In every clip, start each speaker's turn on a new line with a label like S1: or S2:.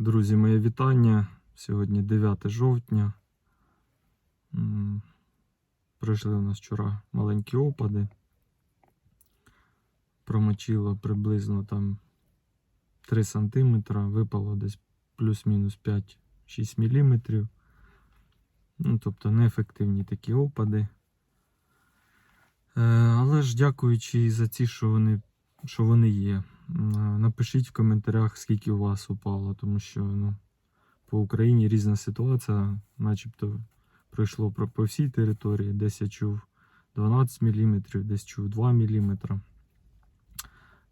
S1: Друзі, моє вітання. Сьогодні 9 жовтня. М, Пройшли у нас вчора маленькі опади. Промочило приблизно там 3 см, випало десь плюс-мінус 5-6 мм. Ну, тобто неефективні такі опади. Е, Але ж дякуючи за ці, що вони, що вони є. М, Напишіть в коментарях, скільки у вас упало, тому що ну, по Україні різна ситуація, начебто пройшло по всій території. Десь я чув 12 мм, десь чув 2 мм.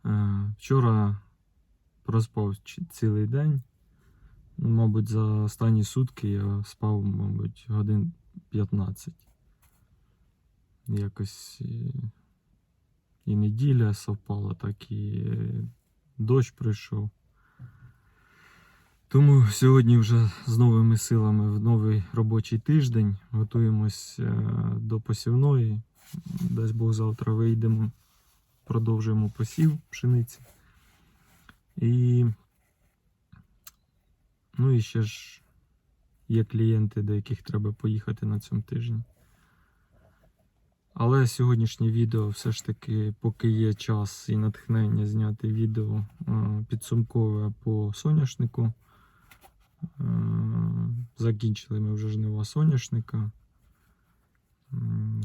S1: Е, Вчора проспав цілий день. Ну, мабуть, за останні сутки я спав, мабуть, годин 15. Якось е, і неділя совпала, так і дощ прийшов. Тому сьогодні вже з новими силами в новий робочий тиждень готуємось е, до посівної. Дасть Бог завтра вийдемо, продовжуємо посів пшениці. І, ну і ще ж є клієнти, до яких треба поїхати на цьому тижні. Але сьогоднішнє відео все ж таки, поки є час і натхнення зняти відео е, підсумкове по соняшнику. Е, Закінчили ми вже жнива соняшника.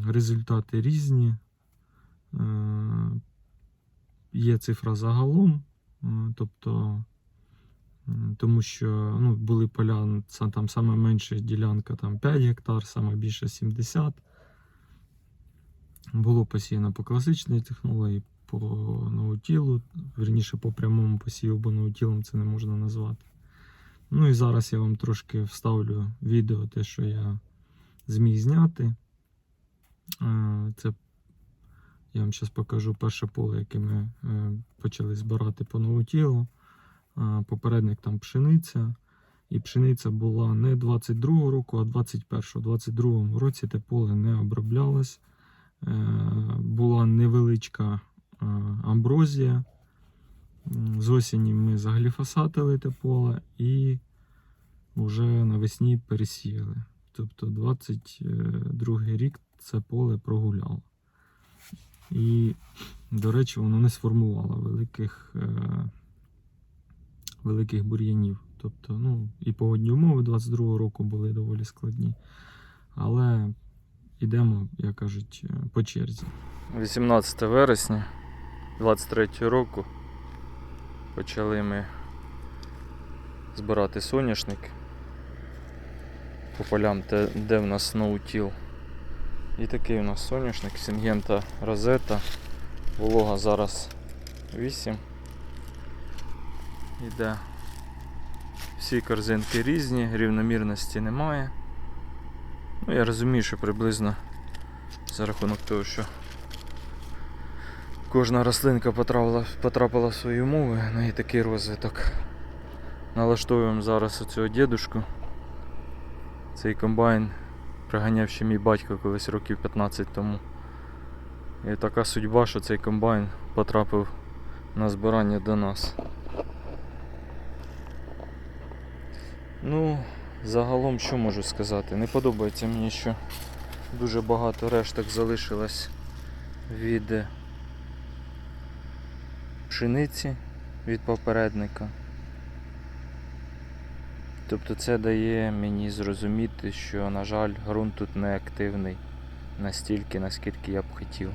S1: Результати різні. Е, Є цифра загалом, тобто, тому що ну, були поля, там саме менша ділянка там 5 гектар, саме більше 70. Було посіяно по класичній технології, по наутілу, верніше по прямому посіву, бо наутілом це не можна назвати. Ну і зараз я вам трошки вставлю відео, те, що я зміг зняти. Е, Це я вам зараз покажу перше поле, яке ми е, почали збирати по наутілу. Е, Попередник там пшениця. І пшениця була не 22-го року, а 21-го. У 22-му році те поле не оброблялось. Е, була невеличка е, амброзія. З осені ми загліфосатили те поле і вже навесні пересіяли. Тобто 22 рік це поле прогуляло. І, до речі, воно не сформувало великих, е, великих бур'янів. Тобто, ну, і погодні умови 22 року були доволі складні. Але йдемо, як кажуть, е, по черзі. 18 вересня 23 року почали ми збирати соняшник по полям, де в нас ноутіл. І такий у нас соняшник, Сінгента Розета. Волога зараз 8. Іде. Всі корзинки різні, рівномірності немає. Ну, я розумію, що приблизно за рахунок того, що кожна рослинка потрапила, потрапила в свої умови, в неї такий розвиток. Налаштовуємо зараз оцього дідушку. Цей комбайн приганяв ще мій батько колись років 15 тому. І така судьба, що цей комбайн потрапив на збирання до нас. Ну, загалом що можу сказати? Не подобається мені, що дуже багато решток залишилось від пшениці від попередника. Тобто це дає мені зрозуміти, що, на жаль, ґрунт тут не активний настільки, наскільки я б хотів.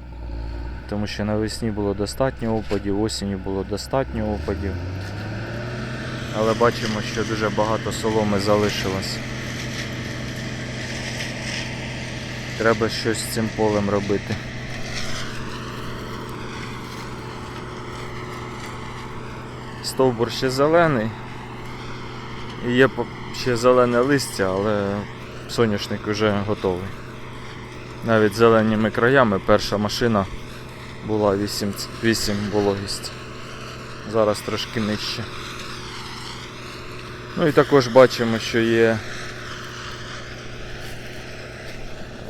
S1: Тому що навесні було достатньо опадів, осінню було достатньо опадів. Але бачимо, що дуже багато соломи залишилось. Треба щось з цим полем робити. Стовбур ще зелений. І є ще зелене листя, але соняшник вже готовий. Навіть зеленими краями перша машина була 8, 8 вологість. Зараз трошки нижче. Ну і також бачимо, що є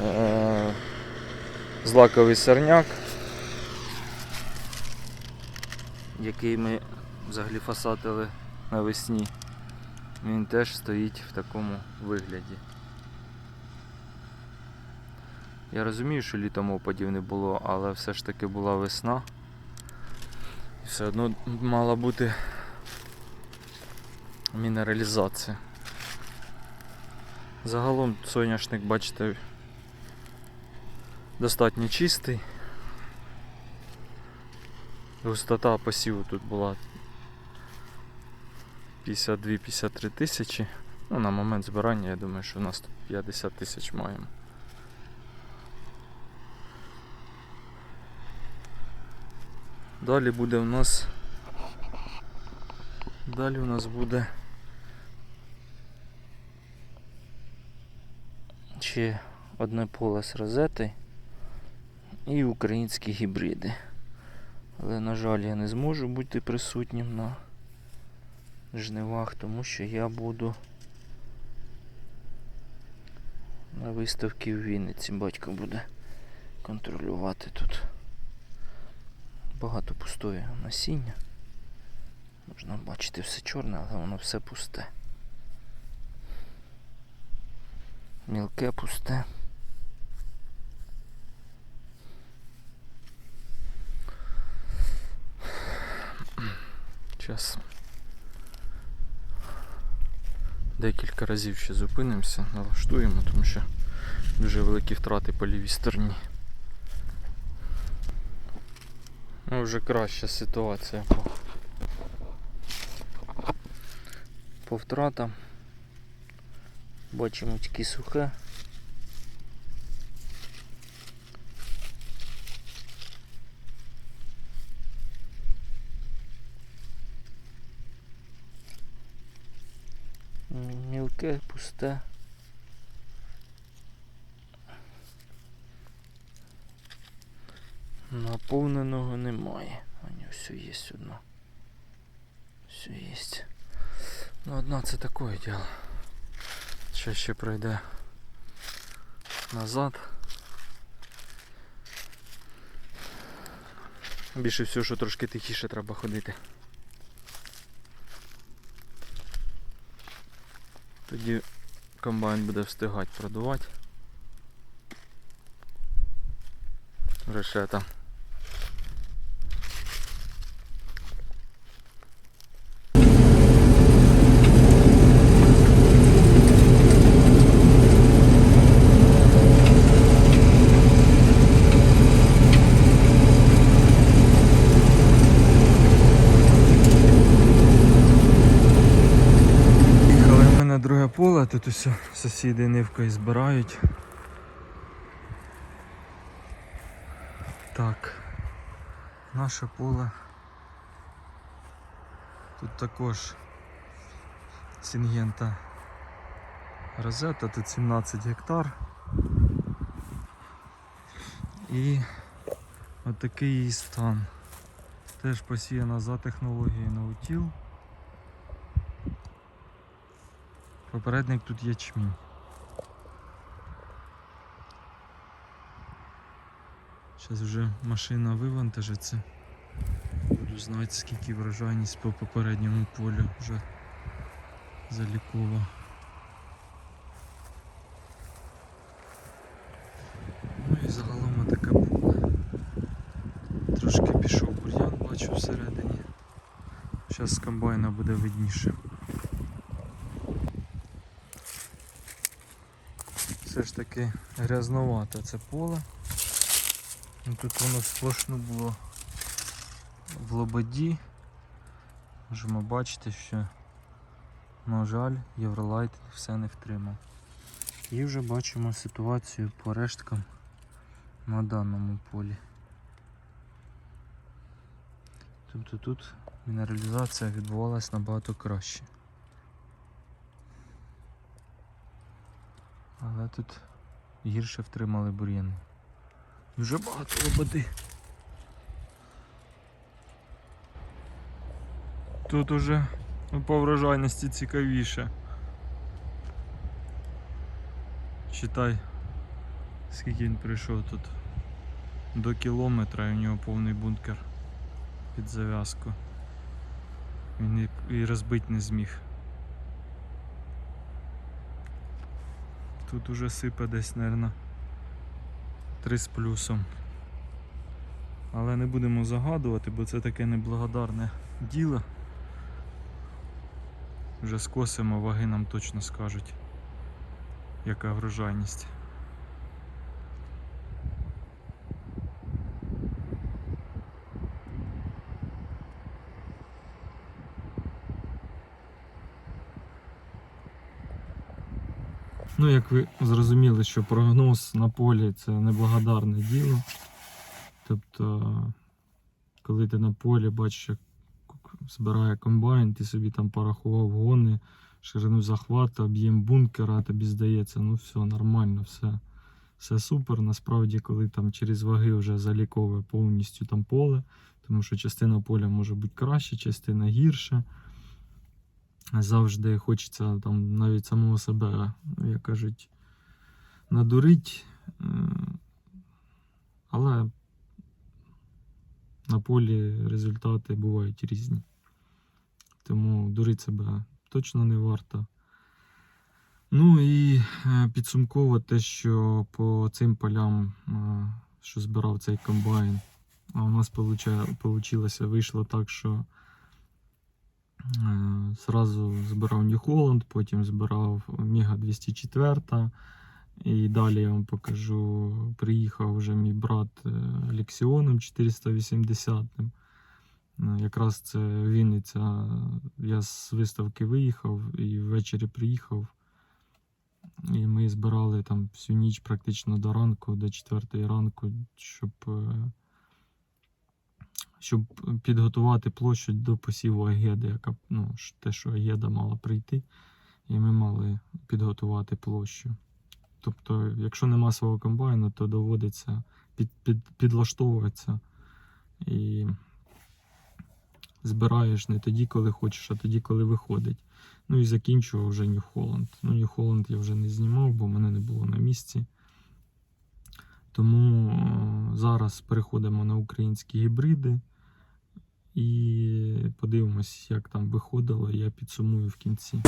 S1: е, злаковий сорняк, який ми загліфосатили навесні. Він теж стоїть в такому вигляді. Я розумію, що літом опадів не було, але все ж таки була весна. І все одно мала бути мінералізація. Загалом соняшник, бачите, достатньо чистий. Густота посіву тут була 52-53 тисячі. Ну, на момент збирання, я думаю, що у нас тут 50 тисяч маємо. Далі буде у нас. Далі у нас буде ще одне поле з розети і українські гібриди. Але, на жаль, я не зможу бути присутнім на жнивах, тому що я буду на виставці в Вінниці. Батько буде контролювати тут. Багато пустої насіння. Можна бачити все чорне, але воно все пусте. Мілке пусте. Час. Декілька разів ще зупинимося, налаштуємо, тому що дуже великі втрати по лівій стороні. Ну, вже краща ситуація по, по втратам. Бачимо тільки сухе. Мілке, пусте. Наповненого немає. А ні, все є одно. Все є. Ну, одна це таке діло. Ще ще пройде назад. Більше всього, що трошки тихіше треба ходити. Тоді комбайн буде встигати продувати. Решета. Їхали ми на друге поле, тут усе сусіди нивкою збирають. Так, наше поле. Тут також сінгента розета, тут 17 гектар. І отакий її стан. Теж посіяна за технологією наутіл. Попередник тут ячмінь. Зараз вже машина вивантажиться. Буду знати скільки врожайність по попередньому полю вже залікова. Ну і загалом таке поле. Трошки пішов бур'ян, бачу всередині. Зараз з комбайна буде видніше. Все ж таки грязновате це поле. Ну, Тут воно сплошно було в лободі. Можемо бачити, що, на жаль, Євролайт все не втримав. І вже бачимо ситуацію по решткам на даному полі. Тобто тут мінералізація відбувалась набагато краще. Але тут гірше втримали бур'яни. Дуже багато лободи. Тут уже по врожайності цікавіше. Читай, скільки він прийшов тут. До кілометра і у нього повний бункер під зав'язку. Він і розбити не зміг. Тут уже сипе десь, мабуть, 3 з плюсом. Але не будемо загадувати, бо це таке неблагодарне діло. Вже скосимо, ваги нам точно скажуть, яка врожайність. Ну, як ви зрозуміли, що прогноз на полі це неблагодарне діло. Тобто, коли ти на полі бачиш, як збирає комбайн, ти собі там порахував гони, ширину захвату, об'єм бункера, тобі здається, ну все нормально, все, все супер. Насправді, коли там через ваги вже заліковує повністю там поле, тому що частина поля може бути краще, частина гірша. Завжди хочеться там навіть самого себе, як кажуть, надурить. Е, Але на полі результати бувають різні. Тому дурити себе точно не варто. Ну і е, підсумково те, що по цим полям, е, що збирав цей комбайн, а у нас вийшло, вийшло так, що зразу збирав New Holland, потім збирав Мега 204. І далі я вам покажу. Приїхав вже мій брат е, Лексіоном 480. Якраз це Вінниця. Я з виставки виїхав і ввечері приїхав. І ми збирали там всю ніч практично до ранку, до 4 ранку, щоб, е, щоб підготувати площу до посіву Агеди, яка ну, те, що Агеда мала прийти, і ми мали підготувати площу. Тобто, якщо нема свого комбайна, то доводиться під, під, підлаштовуватися і збираєш не тоді, коли хочеш, а тоді, коли виходить. Ну і закінчував вже Holland. Ну, Holland я вже не знімав, бо мене не було на місці. Тому е, зараз переходимо на українські гібриди і подивимось, як там виходило, я підсумую в кінці.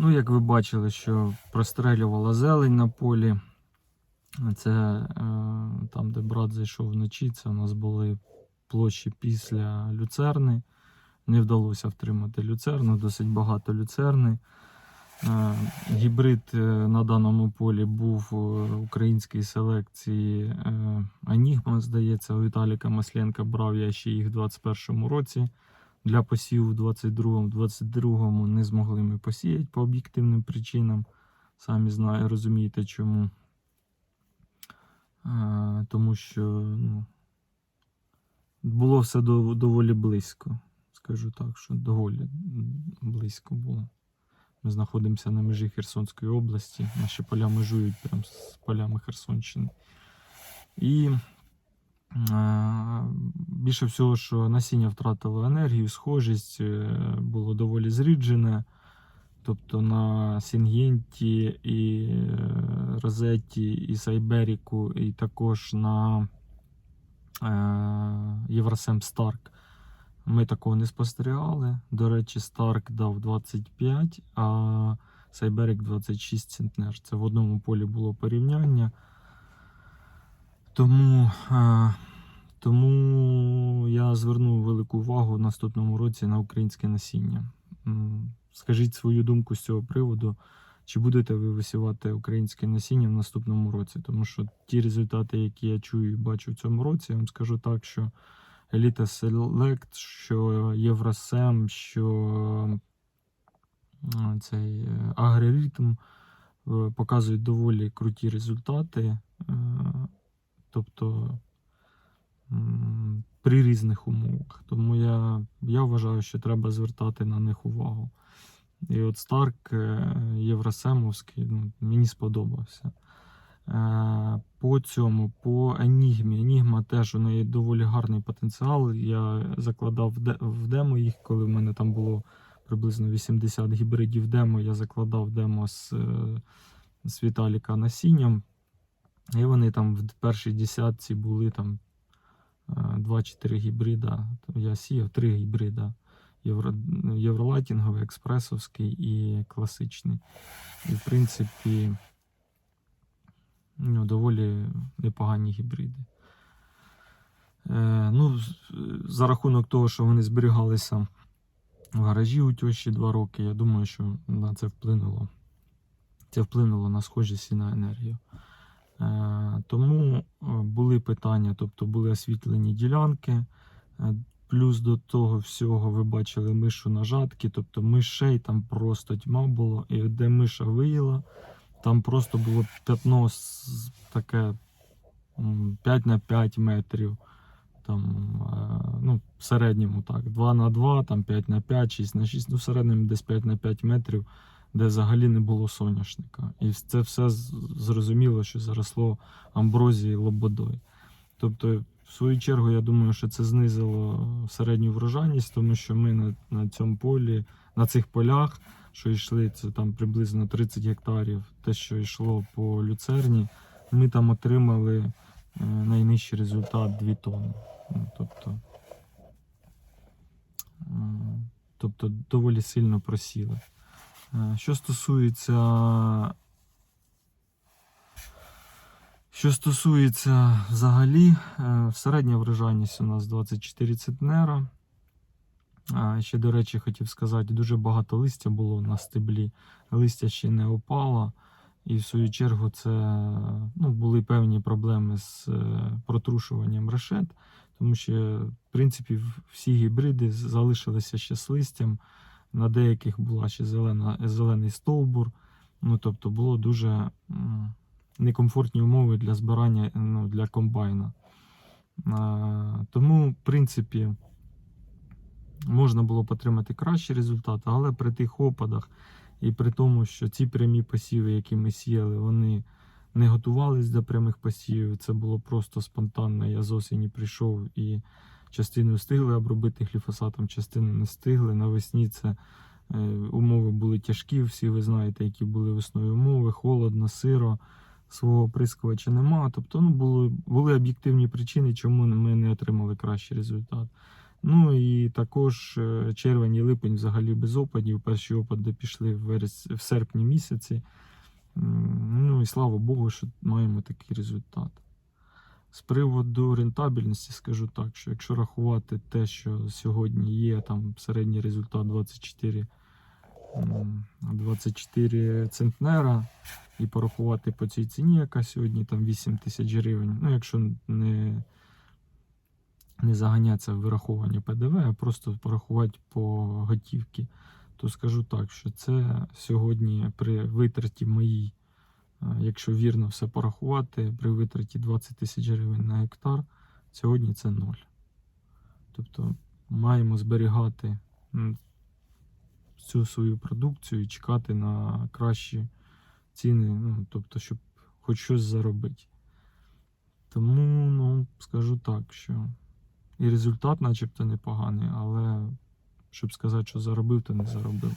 S1: Ну, як ви бачили, що прострелювала зелень на полі. Це е, там, де брат зайшов вночі, це у нас були площі після люцерни. Не вдалося втримати люцерну, досить багато люцерни. Е, гібрид е, на даному полі був української селекції е, Анігма, здається, у Віталіка Масленка брав я ще їх в 21-му році для посіву в 22-му. 22-му не змогли ми посіяти по об'єктивним причинам. Самі знаю, розумієте чому. Е, тому що ну, було все дов- доволі близько. Скажу так, що доволі близько було. Ми знаходимося на межі Херсонської області. Наші поля межують прямо з полями Херсонщини. І більше всього, що насіння втратило енергію, схожість е, було доволі зріджене. Тобто на Сінгенті і е, Розетті, і Сайберіку, і також на е, Євросем Старк. Ми такого не спостерігали. До речі, Старк дав 25, а Сайберік 26 центнер. Це в одному полі було порівняння. Тому, е, тому я зверну велику увагу в наступному році на українське насіння. Скажіть свою думку з цього приводу, чи будете ви висівати українське насіння в наступному році? Тому що ті результати, які я чую і бачу в цьому році, я вам скажу так, що Еліта Select, що Євросем, що е, цей е, Агроритм показують доволі круті результати. Тобто при різних умовах. Тому я, я вважаю, що треба звертати на них увагу. І от Старк е, Євросемовський ну, мені сподобався. Е, По цьому, по Енігмі. Енігма теж у неї доволі гарний потенціал. Я закладав в демо їх, коли в мене там було приблизно 80 гібридів демо. Я закладав демо з, е, з Віталіка насінням. І вони там в першій десятці були там 2-4 гібрида. Я сіяв 3 гібрида. Євро, євролайтінговий, експресовський і класичний. І, в принципі, ну, доволі непогані гібриди. Е, ну, за рахунок того, що вони зберігалися в гаражі у тещі 2 роки, я думаю, що на це вплинуло. Це вплинуло на схожість і на енергію. Е, тому е, були питання, тобто були освітлені ділянки. Е, Плюс до того всього ви бачили мишу на жатки, тобто мишей там просто тьма було. І де миша виїла, там просто було п'ятно таке 5 на 5 метрів. Там, ну, в середньому так, 2 на 2, там 5 на 5, 6 на 6, ну в середньому десь 5 на 5 метрів, де взагалі не було соняшника. І це все зрозуміло, що заросло амброзією лободою. Тобто, в свою чергу, я думаю, що це знизило середню врожайність, тому що ми на, на цьому полі, на цих полях, що йшли, це там приблизно 30 гектарів, те, що йшло по люцерні, ми там отримали е, найнижчий результат 2 тонни. Ну, тобто, е, тобто доволі сильно просіли. Е, Що стосується що стосується взагалі, е, середня врожайність у нас 24 центнера. Ще, до речі, хотів сказати, дуже багато листя було на стеблі. Листя ще не опало. І в свою чергу це ну, були певні проблеми з е, протрушуванням решет, тому що, в принципі, всі гібриди залишилися ще з листям. На деяких була ще зелена, зелений стовбур. Ну, тобто було дуже некомфортні умови для збирання ну, для комбайна. А, тому, в принципі, можна було отримати кращий результат, але при тих опадах і при тому, що ці прямі посіви, які ми сіяли, вони не готувались до прямих посівів. Це було просто спонтанно. Я з осені прийшов і частину встигли обробити гліфосатом, частину не встигли. Навесні це е, умови були тяжкі. Всі ви знаєте, які були весною умови, холодно, сиро, свого оприскувача нема. Тобто, ну, були, були об'єктивні причини, чому ми не отримали кращий результат. Ну і також е, червень і липень взагалі без опадів. Перші опади пішли в, верес... в серпні місяці. Ну і слава Богу, що маємо такий результат. З приводу рентабельності скажу так, що якщо рахувати те, що сьогодні є там середній результат 24 24 центнера, і порахувати по цій ціні, яка сьогодні там 8 тисяч гривень. Ну, якщо не, не заганятися в вирахування ПДВ, а просто порахувати по готівці, то скажу так, що це сьогодні при витраті моїй Якщо вірно все порахувати, при витраті 20 тисяч гривень на гектар, сьогодні це ноль. Тобто маємо зберігати всю свою продукцію і чекати на кращі ціни, ну, тобто, щоб хоч щось заробити. Тому, ну, скажу так, що і результат начебто непоганий, але щоб сказати, що заробив, то не заробив.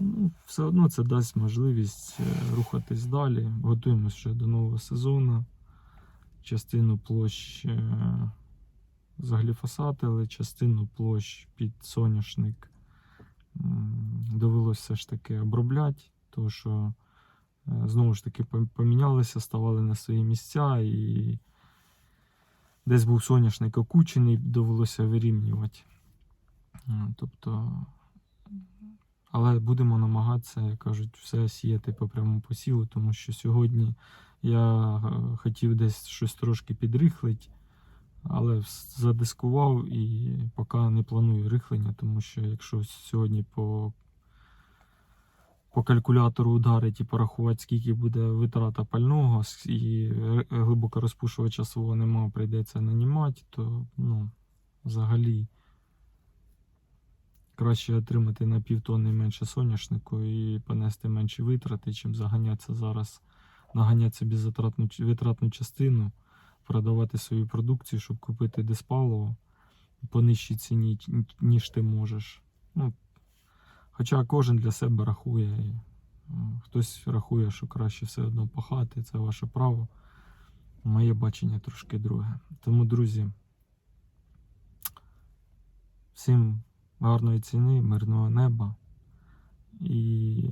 S1: Ну, все одно це дасть можливість е, рухатись далі. Готуємося ще до нового сезону. Частину площ е, загліфосатили, частину площ під соняшник довелося все ж таки обробляти, тому що е, знову ж таки помінялися, ставали на свої місця і десь був соняшник окучений, довелося вирівнювати. Тобто, але будемо намагатися, як кажуть, все сіяти по прямому посіву, тому що сьогодні я е, хотів десь щось трошки підрихлити, але задискував і поки не планую рихлення, тому що якщо сьогодні по, по калькулятору ударить і порахувати, скільки буде витрата пального, і глибоко розпушувача свого нема, прийдеться нанімати, то ну, взагалі краще отримати на півтонни менше соняшнику і понести менші витрати, чим заганятися зараз, наганяти собі затратну, витратну частину, продавати свою продукцію, щоб купити диспаливо по нижчій ціні, ніж ти можеш. Ну, хоча кожен для себе рахує. е, Хтось рахує, що краще все одно пахати, це ваше право. Моє бачення трошки друге. Тому, друзі, всім гарної ціни, мирного неба і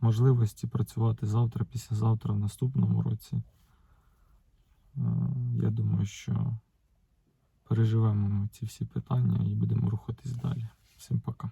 S1: можливості працювати завтра, післязавтра, в наступному році. Е, Я думаю, що переживемо ми ці всі питання і будемо рухатись далі. Всім пока.